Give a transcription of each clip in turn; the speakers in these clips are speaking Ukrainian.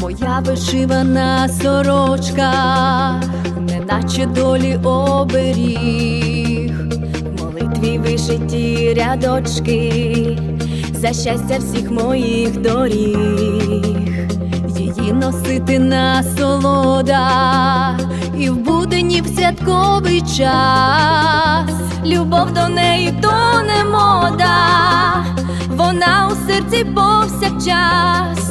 Моя вишивана сорочка, неначе долі оберіг, молитві вишиті рядочки, за щастя всіх моїх доріг, її носити насолода, і в будені в святковий час, любов до неї то не мода, вона у серці повсякчас.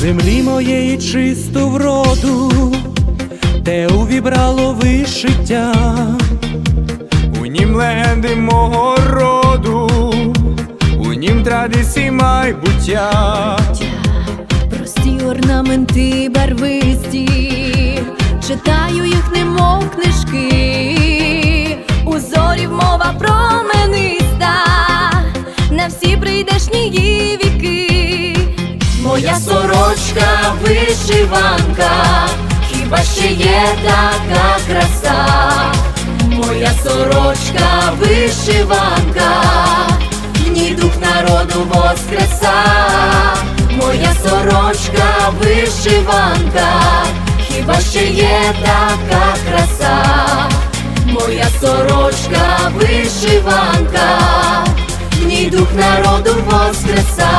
Землі моєї чисту вроду, те увібрало вишиття, у нім легенди мого роду, у нім традиції майбуття. Прості орнаменти барвисті, вишиванка, хіба ще є така краса? Моя сорочка вишиванка, в ній дух народу воскреса. Моя сорочка вишиванка, хіба ще є така краса? Моя сорочка вишиванка, в ній дух народу воскреса.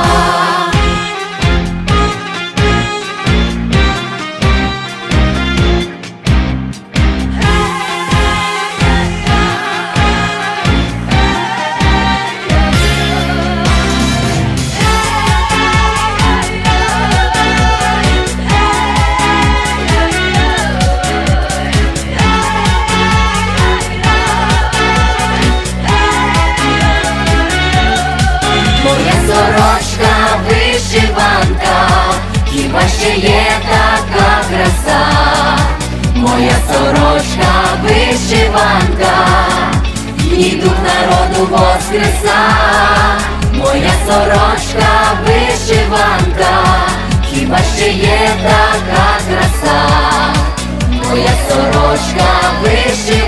Сорочка вишиванка, хіба ще є така краса? Моя сорочка вишиванка, в дух народу воскреса. Моя сорочка вишиванка, хіба ще є така краса? Моя сорочка вишиванка,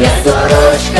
Моя сорочка